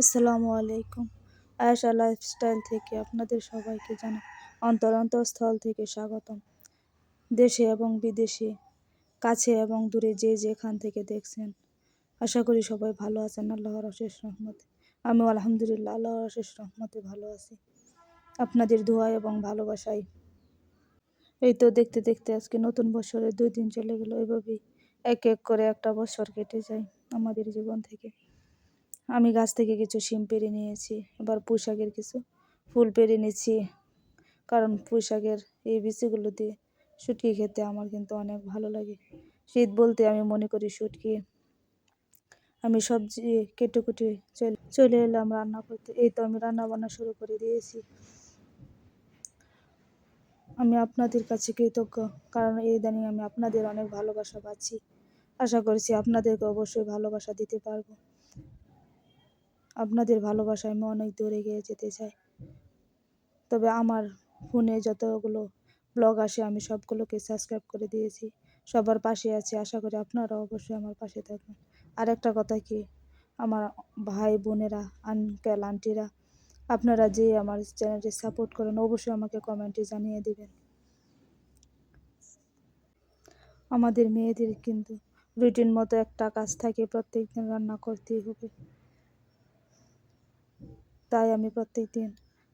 আসসালামু আলাইকুম। আয়েশা লাইফস্টাইল থেকে আপনাদের সবাইকে জানাই অন্তর অন্তঃস্থল থেকে স্বাগতম। দেশে এবং বিদেশে, কাছে এবং দূরে যে যেখান থেকে দেখছেন, আশা করি সবাই ভালো আছেন, আল্লাহর অশেষ রহমতে। আমিও আলহামদুলিল্লাহ, আল্লাহর অশেষ রহমতে ভালো আছি। আপনাদের দোয়া এবং ভালোবাসাই। এই তো দেখতে দেখতে আজকে নতুন বছরের দুই দিন চলে গেল। এভাবেই এক এক করে একটা বছর কেটে যায় আমাদের জীবন থেকে। আমি গাছ থেকে কিছু শিম পেরে নিয়েছি, এবার পুঁইশাকের কিছু ফুল পেরে নিচ্ছি। কারণ পুঁইশাকের এই বিচিগুলো দিয়ে শুটকি খেতে আমার কিন্তু অনেক ভালো লাগে। শীত বলতে আমি মনে করি শুটকি। আমি সবজি কেটে কুটে চলে এলাম রান্না করতে। এই তো আমি রান্না বান্না শুরু করে দিয়েছি। আমি আপনাদের কাছে কৃতজ্ঞ, কারণ এই ইদানিং আমি আপনাদের অনেক ভালোবাসা পাচ্ছি। আশা করছি আপনাদেরকে অবশ্যই ভালোবাসা দিতে পারব। আপনাদের ভালোবাসায় আমি অনেক দূরে গিয়ে যেতে চাই। তবে আমার ফোনে যতগুলো ব্লগ আসে, আমি সবগুলোকে সাবস্ক্রাইব করে দিয়েছি। সবার পাশে আছি, আশা করি আপনারা অবশ্যই আমার পাশে থাকবেন। আর একটা কথা কি, আমার ভাই বোনেরা আঙ্কেল আন্টিরা আপনারা যে আমার চ্যানেলটি সাপোর্ট করেন, অবশ্যই আমাকে কমেন্টে জানিয়ে দেবেন। আমাদের মেয়েদের কিন্তু রুটিন মতো একটা কাজ থাকে প্রত্যেক দিন রান্না করতেই হবে। তাই আমি প্রত্যেক দিন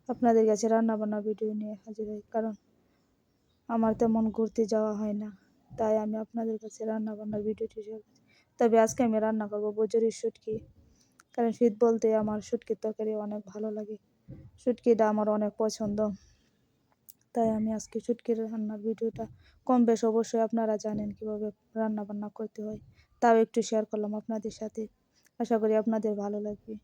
আপনাদের কাছে রান্নাবান্না ভিডিও নিয়ে হাজির হই, কারণ আমার তেমন ঘুরতে যাওয়া হয় না। তাই আমি আপনাদের কাছে রান্নাবান্নার ভিডিওটি শেয়ার করছি তবে আজকে আমি রান্না করব বজরির শুটকি, কারণ শীত বলতে আমার শুটকির তরকারি অনেক ভালো লাগে। শুটকিটা আমার অনেক পছন্দ। তাই আমি আজকে শুটকির রান্নার ভিডিওটা কম বেশ অবশ্যই আপনারা জানেন কীভাবে রান্না বান্না করতে হয়, তাও একটু শেয়ার করলাম আপনাদের সাথে। আশা করি আপনাদের ভালো লাগবে।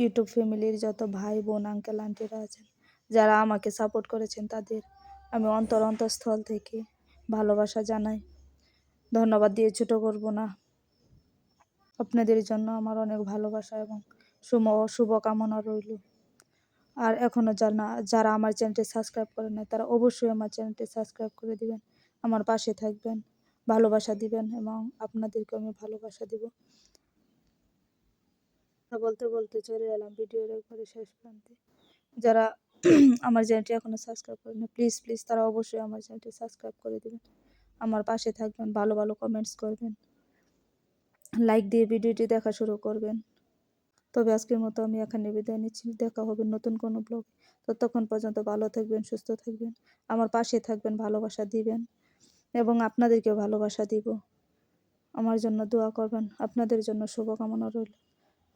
ইউটিউব ফ্যামিলির যত ভাই বোন আঙ্কেল আন্টিরা আছেন, যারা আমাকে সাপোর্ট করেছেন, তাদের আমি অন্তর অন্তঃস্থল থেকে ভালোবাসা জানাই। ধন্যবাদ দিয়ে ছোটো করব না। আপনাদের জন্য আমার অনেক ভালোবাসা এবং শুভ শুভকামনা রইল। আর এখনও যারা যারা আমার চ্যানেলটি সাবস্ক্রাইব করে না তারা অবশ্যই আমার চ্যানেলটি সাবস্ক্রাইব করে দিবেন, আমার পাশে থাকবেন, ভালোবাসা দিবেন এবং আপনাদেরকে আমি ভালোবাসা দিব। কথা বলতে বলতে চলে এলাম ভিডিওর একবারে শেষ প্রান্তে। যারা আমার চ্যানেলটি এখনও সাবস্ক্রাইব করেন প্লিজ প্লিজ তারা অবশ্যই আমার চ্যানেলটি সাবস্ক্রাইব করে দেবেন। আমার পাশে থাকবেন, ভালো ভালো কমেন্টস করবেন। লাইক দিয়ে ভিডিওটি দেখা শুরু করবেন। তবে আজকের মতো আমি এখানে বিদায় নিচ্ছি। দেখা হবে নতুন কোনো ব্লগ ততক্ষণ পর্যন্ত ভালো থাকবেন, সুস্থ থাকবেন। আমার পাশে থাকবেন, ভালোবাসা দিবেন এবং আপনাদেরকেও ভালোবাসা দিব। আমার জন্য দোয়া করবেন। আপনাদের জন্য শুভকামনা রইল।